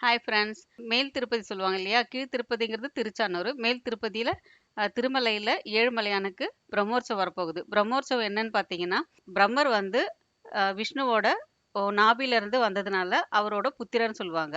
Hi friends மேல் திருப்பதி சொல்லுவாங்க இல்லையா? கீழ் திருப்பதிங்கிறது திருச்சானூர் மேல் திருப்பதியில் திருமலையில் ஏழுமலையானுக்கு பிரம்மோற்சவம் வரப்போகுது. பிரம்மோற்சவம் என்னன்னு பார்த்தீங்கன்னா பிரம்மர் வந்து விஷ்ணுவோட ஓ, வந்ததுனால அவரோட புத்திரன்னு சொல்லுவாங்க.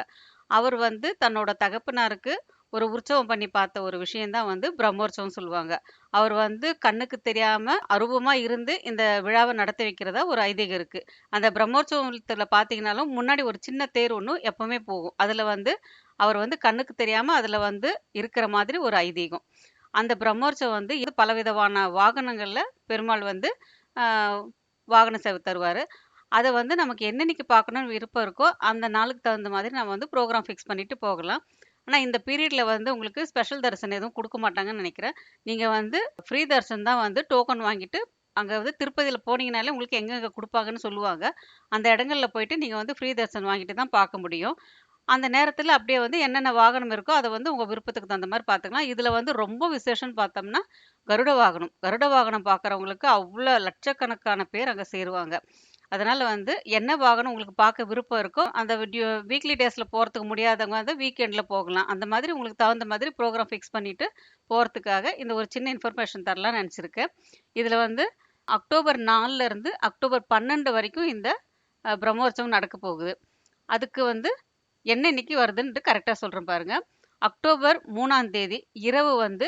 அவர் வந்து தன்னோட தகப்பனாருக்கு ஒரு உற்சவம் பண்ணி பார்த்த ஒரு விஷயம்தான் வந்து பிரம்மோற்சவம் சொல்லுவாங்க. அவர் வந்து கண்ணுக்கு தெரியாம அரூபமா இருந்து இந்த விழாவை நடத்தி வைக்கிறதா ஒரு ஐதீகம் இருக்கு. அந்த பிரம்மோற்சவத்துல பாத்தீங்கன்னாலும் முன்னாடி ஒரு சின்ன தேர் ஒன்று எப்பவுமே போகும். அதுல வந்து அவர் வந்து கண்ணுக்கு தெரியாம அதுல வந்து இருக்கிற மாதிரி ஒரு ஐதீகம். அந்த பிரம்மோற்சவம் வந்து இது பலவிதமான வாகனங்கள்ல பெருமாள் வந்து வாகன சேவை தருவார். அதை வந்து நமக்கு என்னன்னைக்கு பார்க்கணும்னு விருப்பம் இருக்கோ அந்த நாளுக்கு தகுந்த மாதிரி நம்ம வந்து ப்ரோக்ராம் ஃபிக்ஸ் பண்ணிட்டு போகலாம். ஆனால் இந்த பீரியடில் வந்து உங்களுக்கு ஸ்பெஷல் தரிசனம் எதுவும் கொடுக்க மாட்டாங்கன்னு நினைக்கிறேன். நீங்கள் வந்து ஃப்ரீ தரிசனம் தான் வந்து டோக்கன் வாங்கிட்டு அங்கே வந்து திருப்பதியில் போனீங்கனாலே உங்களுக்கு எங்கெங்கே கொடுப்பாங்கன்னு சொல்லுவாங்க. அந்த இடங்களில் போயிட்டு நீங்கள் வந்து ஃப்ரீ தரிசனம் வாங்கிட்டு தான் பார்க்க முடியும். அந்த நேரத்தில் அப்படியே வந்து என்னென்ன வாகனம் இருக்கோ அதை வந்து உங்கள் விருப்பத்துக்கு தகுந்த மாதிரி பார்த்துக்கலாம். இதில் வந்து ரொம்ப விசேஷம்னு பார்த்தோம்னா கருட வாகனம். கருட வாகனம் பார்க்குறவங்களுக்கு அவ்வளோ லட்சக்கணக்கான பேர் அங்கே சேருவாங்க. அதனால் வந்து என்ன வாகனம் உங்களுக்கு பார்க்க விருப்பம் இருக்கோ அந்த வீக்லி டேஸில் போகிறதுக்கு முடியாதவங்க வந்து வீக்கெண்டில் போகலாம். அந்த மாதிரி உங்களுக்கு தகுந்த மாதிரி ப்ரோக்ராம் ஃபிக்ஸ் பண்ணிவிட்டு போகிறதுக்காக இந்த ஒரு சின்ன இன்ஃபர்மேஷன் தரலாம்னு நினச்சிருக்கேன். இதில் வந்து அக்டோபர் நாலுலேருந்து அக்டோபர் பன்னெண்டு வரைக்கும் இந்த பிரம்மோற்சவம் நடக்க போகுது. அதுக்கு வந்து என்ன இன்னைக்கு வருதுன்ட்டு கரெக்டாக சொல்கிறேன் பாருங்கள் அக்டோபர் மூணாம் தேதி இரவு வந்து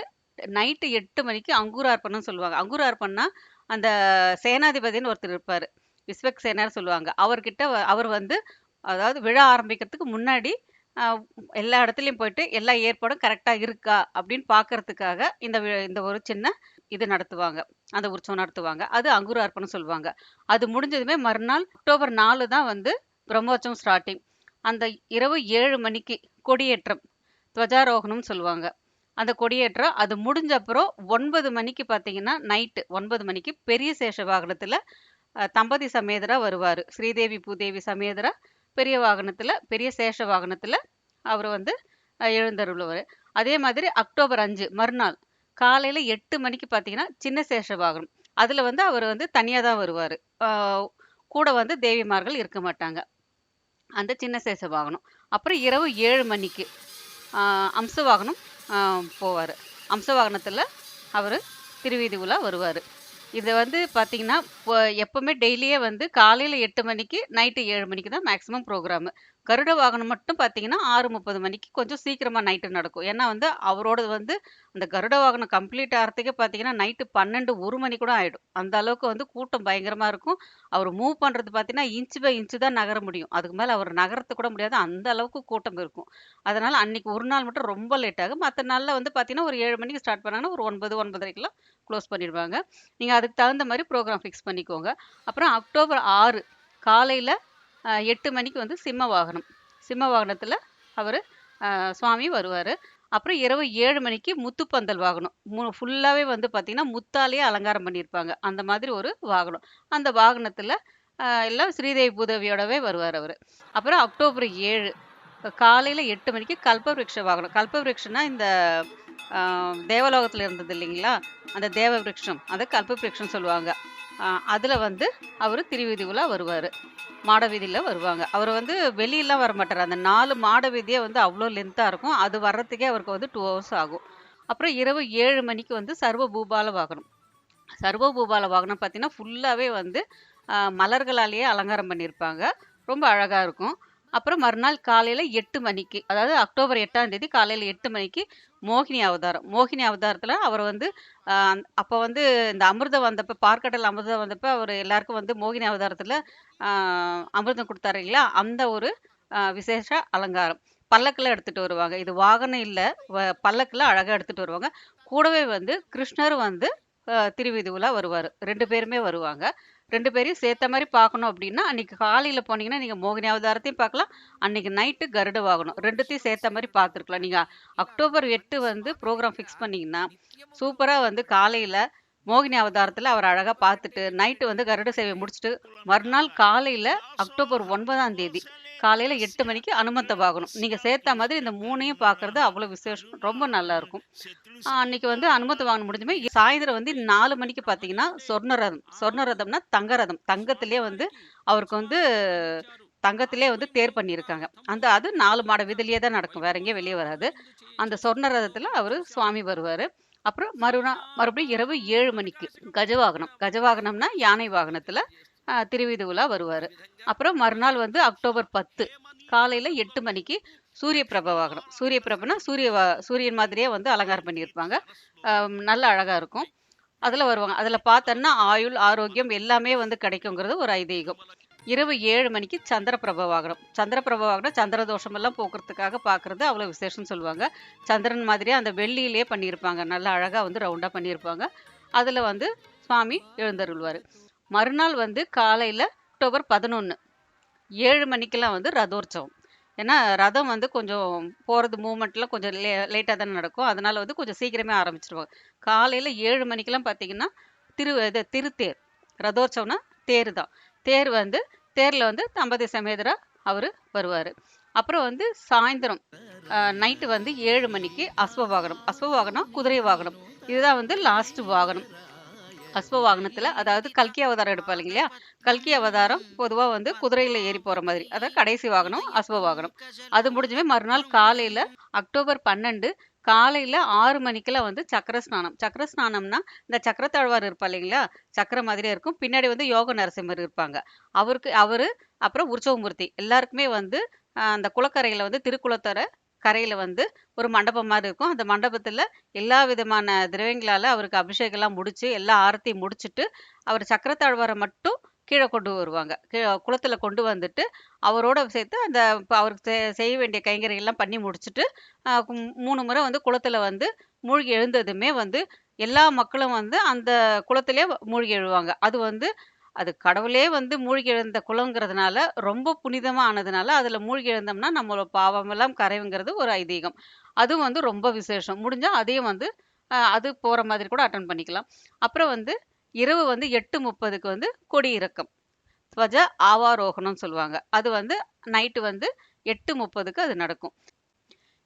நைட்டு எட்டு மணிக்கு அங்குரார்ப்பணம் சொல்லுவாங்க. அங்குரார்ப்பணம்னா அந்த சேனாதிபதின்னு ஒருத்தர் இருப்பார். விஸ்வக்சேனர் சொல்லுவாங்க. அவர்கிட்ட அவர் வந்து அதாவது விழா ஆரம்பிக்கிறதுக்கு முன்னாடி எல்லா இடத்துலையும் போயிட்டு எல்லா ஏற்பாடும் கரெக்டாக இருக்கா அப்படின்னு பார்க்கறதுக்காக இந்த இந்த ஒரு சின்ன இது நடத்துவாங்க. அந்த உற்சவம் நடத்துவாங்க. அது அங்குரார்ப்பணம் சொல்லுவாங்க. அது முடிஞ்சதுமே மறுநாள் அக்டோபர் நாலு தான் வந்து பிரம்மோற்சவம் ஸ்டார்டிங் அந்த இரவு ஏழு மணிக்கு கொடியேற்றம் துவஜாரோகணம்னு சொல்லுவாங்க. அந்த கொடியேற்றம் அது முடிஞ்ச அப்புறம் ஒன்பது மணிக்கு பார்த்தீங்கன்னா நைட்டு ஒன்பது மணிக்கு பெரிய சேஷ வாகனத்தில் தம்பதி சமேதரா வருவார். ஸ்ரீதேவி பூதேவி சமேதரா பெரிய வாகனத்தில் பெரிய சேஷ வாகனத்தில் அவர் வந்து எழுந்தருள்வார். அதே மாதிரி அக்டோபர் அஞ்சு மறுநாள் காலையில் எட்டு மணிக்கு பார்த்தீங்கன்னா சின்ன சேஷ வாகனம். அதில் வந்து அவர் வந்து தனியாக தான் வருவார். கூட வந்து தேவிமார்கள் இருக்க மாட்டாங்க. அந்த சின்ன சேஷ வாகனம். அப்புறம் இரவு ஏழு மணிக்கு அம்ச வாகனம் போவார். அம்ச வாகனத்தில் அவர் திருவீதி உலா வருவார். இது வந்து பார்த்தீங்கன்னா இப்போ எப்போவுமே டெய்லியே வந்து காலையில் எட்டு மணிக்கு நைட்டு ஏழு மணிக்கு தான் மேக்ஸிமம் ப்ரோக்ராமு கருட வாகனம் மட்டும் பார்த்தீங்கன்னா ஆறு முப்பது மணிக்கு கொஞ்சம் சீக்கிரமாக நைட்டு நடக்கும். ஏன்னா வந்து அவரோடது வந்து அந்த கருட வாகனம் கம்ப்ளீட் ஆகிறதுக்கே பார்த்தீங்கன்னா நைட்டு பன்னெண்டு ஒரு மணி கூட ஆகிடும் அந்த அளவுக்கு வந்து கூட்டம் பயங்கரமாக இருக்கும். அவர் மூவ் பண்ணுறது பார்த்தீங்கன்னா இன்ச்சு பை இன்ச்சு தான் நகர முடியும். அதுக்கு மேலே அவர் நகரத்து கூட முடியாது. அந்த அளவுக்கு கூட்டம் இருக்கும். அதனால் அன்னைக்கு ஒரு நாள் மட்டும் ரொம்ப லேட் ஆகும். மற்ற நாளில் வந்து பார்த்தீங்கன்னா ஒரு ஏழு மணிக்கு ஸ்டார்ட் பண்ணாங்கன்னா ஒரு ஒன்பது ஒன்பதரைக்கெல்லாம் க்ளோஸ் பண்ணிடுவாங்க. நீங்கள் அதுக்கு தகுந்த மாதிரி ப்ரோக்ராம் ஃபிக்ஸ் பண்ணிக்கோங்க. அப்புறம் அக்டோபர் ஆறு காலையில் எட்டு மணிக்கு வந்து சிம்ம வாகனம். சிம்ம வாகனத்தில் அவர் சுவாமி வருவார். அப்புறம் இரவு ஏழு மணிக்கு முத்துப்பந்தல் வாகனம். மு ஃபுல்லாகவே வந்து பார்த்திங்கன்னா முத்தாலேயே அலங்காரம் பண்ணியிருப்பாங்க அந்த மாதிரி ஒரு வாகனம். அந்த வாகனத்தில் எல்லாம் ஸ்ரீதேவி பூதேவியோடவே வருவார் அவர். அப்புறம் அக்டோபர் ஏழு காலையில் எட்டு மணிக்கு கல்பவருஷ வாகனம். கல்பவருஷனா இந்த தேவலோகத்தில் இருந்தது இல்லைங்களா? அந்த தேவ விரக்ஷம் அதை கல்பவிருட்சம் சொல்லுவாங்க. அதில் வந்து அவர் திருவீதி உலா வருவார். மாட வீதியில் வருவாங்க. அவர் வந்து வெளியெல்லாம் வர மாட்டார் அந்த நாலு மாட வீதியே வந்து அவ்வளோ லென்த்தாக இருக்கும். அது வர்றதுக்கே அவருக்கு வந்து டூ ஹவர்ஸ் ஆகும். அப்புறம் இரவு ஏழு மணிக்கு வந்து சர்வ பூபால வாகனம். சர்வ பூபால வாகனம் பார்த்தீங்கன்னா ஃபுல்லாகவே வந்து மலர்களாலேயே அலங்காரம் பண்ணியிருப்பாங்க ரொம்ப அழகாக இருக்கும். அப்புறம் மறுநாள் காலையில் எட்டு மணிக்கு அதாவது அக்டோபர் எட்டாம் தேதி காலையில் எட்டு மணிக்கு மோகினி அவதாரம். மோகினி அவதாரத்தில் அவர் வந்து அப்போ வந்து இந்த அமிர்தம் வந்தப்போ பார்க்கடல் அமிர்தம் வந்தப்போ அவர் எல்லாருக்கும் வந்து மோகினி அவதாரத்தில் அமிர்தம் கொடுத்தாரு இல்லையா? அந்த ஒரு விசேஷ அலங்காரம். பல்லக்கில் எடுத்துகிட்டு வருவாங்க. இது வாகனம் இல்லை பல்லக்கில் அழகாக எடுத்துகிட்டு வருவாங்க. கூடவே வந்து கிருஷ்ணர் வந்து ஆஹ், உலா வருவார். ரெண்டு பேருமே வருவாங்க. ரெண்டு பேரையும் சேர்த்த மாதிரி பார்க்கணும் அப்படின்னா அன்னைக்கு காலையில் போனீங்கன்னா நீங்கள் மோகினி அவதாரத்தையும் பார்க்கலாம். அன்னைக்கு நைட்டு கருட வாகனம் ரெண்டுத்தையும் சேர்த்த மாதிரி பார்த்துருக்கலாம். நீங்கள் அக்டோபர் எட்டு வந்து ப்ரோக்ராம் ஃபிக்ஸ் பண்ணிங்கன்னா சூப்பராக வந்து காலையில் மோகினி அவதாரத்தில் அவர் அழகாக பார்த்துட்டு நைட்டு வந்து கருட சேவை முடிச்சுட்டு மறுநாள் காலையில் அக்டோபர் ஒன்பதாம் தேதி காலையில் எட்டு மணிக்கு அனுமத்த வாகனம் நீங்கள் சேர்த்த மாதிரி இந்த மூணையும் பார்க்கறது அவ்வளோ விசேஷம். ரொம்ப நல்லா இருக்கும். ஆஹ் அன்னைக்கு வந்து அனுமத்த வாகனம் முடிஞ்சுமே. சாயந்தரம் வந்து நாலு மணிக்கு பார்த்தீங்கன்னா சொர்ண ரதம் சொர்ண ரதம்னா தங்க ரதம் தங்கத்திலே வந்து அவருக்கு வந்து தங்கத்திலே வந்து தேர் பண்ணியிருக்காங்க. அந்த அது நாலு மாட வீதியிலேயே தான் நடக்கும். வேற எங்கேயும் வெளியே வராது. அந்த சொர்ண ரதத்தில் அவர் சுவாமி வருவார். அப்புறம் மறுநாள் மறுபடியும் இரவு ஏழு மணிக்கு கஜவாகனம். கஜவாகனம்னா யானை வாகனத்தில் திருவீதி உலா வருவார். அப்புறம் மறுநாள் வந்து அக்டோபர் பத்து. காலையில் எட்டு மணிக்கு சூரிய பிரப வாகனம். சூரிய பிரபனா சூரிய சூரியன் மாதிரியே வந்து அலங்காரம் பண்ணியிருப்பாங்க. நல்ல அழகாக இருக்கும். அதில் வருவாங்க. அதில் பார்த்தோன்னா ஆயுள் ஆரோக்கியம் எல்லாமே வந்து கிடைக்குங்கிறது ஒரு ஐதீகம். இரவு ஏழு மணிக்கு சந்திர வாகனம். சந்திர வாகனம் சந்திர தோஷமெல்லாம் போக்குறதுக்காக பார்க்குறது அவ்வளோ விசேஷம்னு சொல்லுவாங்க. சந்திரன் மாதிரியே அந்த வெள்ளியிலே பண்ணியிருப்பாங்க. நல்லா அழகாக வந்து ரவுண்டாக பண்ணியிருப்பாங்க. அதில் வந்து சுவாமி எழுந்தருள்வார். மறுநாள் வந்து காலையில் அக்டோபர் பதினொன்று ஏழு மணிக்கெல்லாம் வந்து ரதோற்சவம். ஏன்னா ரதம் வந்து கொஞ்சம் போகிறது மூமெண்ட்லாம் கொஞ்சம் லே லேட்டாக தானே நடக்கும். அதனால வந்து கொஞ்சம் சீக்கிரமே ஆரம்பிச்சிருவாங்க. காலையில் ஏழு மணிக்கெல்லாம் பார்த்தீங்கன்னா திரு இது திருத்தேர். ரதோற்சவம்னா தேர் தான். தேர் வந்து தேரில் வந்து தம்பதி சமேதரா அவர் வருவார். அப்புறம் வந்து சாயந்தரம் நைட்டு வந்து ஏழு மணிக்கு அஸ்வ வாகனம் அஸ்வ வாகனம் குதிரை வாகனம். இதுதான் வந்து லாஸ்ட் வாகனம். அஸ்வ வாகனத்தில் அதாவது கல்கி அவதாரம் எடுப்பாங்க இல்லையா கல்கி அவதாரம் பொதுவாக வந்து குதிரையில் ஏறி போகிற மாதிரி. அதாவது கடைசி வாகனம் அஸ்வ வாகனம் அது முடிஞ்சுமே மறுநாள் காலையில் அக்டோபர் பன்னெண்டு காலையில் ஆறு மணிக்கெல்லாம் வந்து சக்கர ஸ்நானம் சக்கர ஸ்நானம்னா இந்த சக்கரத்தாழ்வார் இருப்பா இல்லைங்களா? சக்கர மாதிரியே இருக்கும். பின்னாடி வந்து யோக நரசிம்மர் இருப்பாங்க. அவருக்கு அவர் அப்புறம் உற்சவமூர்த்தி. எல்லாருக்குமே வந்து அந்த குளக்கரையில் வந்து திருக்குளத்தரை கரையில் வந்து ஒரு மண்டபம் மாதிரி இருக்கும். அந்த மண்டபத்தில் எல்லா விதமான திரவியங்களால் அவருக்கு அபிஷேகம்லாம் முடித்து எல்லா ஆரத்தையும் முடிச்சுட்டு அவர் சக்கரத்தாழ்வாரை மட்டும் கீழே கொண்டு வருவாங்க. கீழே குளத்தில் கொண்டு வந்துட்டு அவரோட சேர்த்து அந்த இப்போ அவருக்கு செ- செய்ய வேண்டிய கைங்கறிகள்லாம் பண்ணி முடிச்சுட்டு மூணு முறை வந்து குளத்தில் வந்து மூழ்கி எழுந்ததுமே வந்து எல்லா மக்களும் வந்து அந்த குளத்திலே மூழ்கி எழுவாங்க. அது வந்து அது கடவுளே வந்து மூழ்கி எழுந்த குளங்கிறதுனால ரொம்ப புனிதமானதுனால ஆனதுனால அதுல மூழ்கி எழுந்தோம்னா நம்மளோட பாவமெல்லாம் கரைவுங்கிறது ஒரு ஐதீகம். அதுவும் வந்து ரொம்ப விசேஷம். முடிஞ்சால் அதையும் வந்து அது போகிற மாதிரி கூட அட்டன் பண்ணிக்கலாம். அப்புறம் வந்து இரவு வந்து எட்டு முப்பதுக்கு வந்து கொடி இறக்கம். துவஜ ஆவாரோகணம்னு சொல்லுவாங்க. அது வந்து நைட்டு வந்து எட்டு முப்பதுக்கு அது நடக்கும்.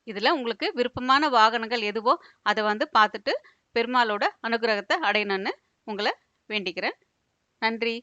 இதில் உங்களுக்கு விருப்பமான வாகனங்கள் எதுவோ அதை வந்து பார்த்துட்டு பெருமாளோட அனுகிரகத்தை அடையணும்னு உங்களை வேண்டிக்கிறேன். நன்றி.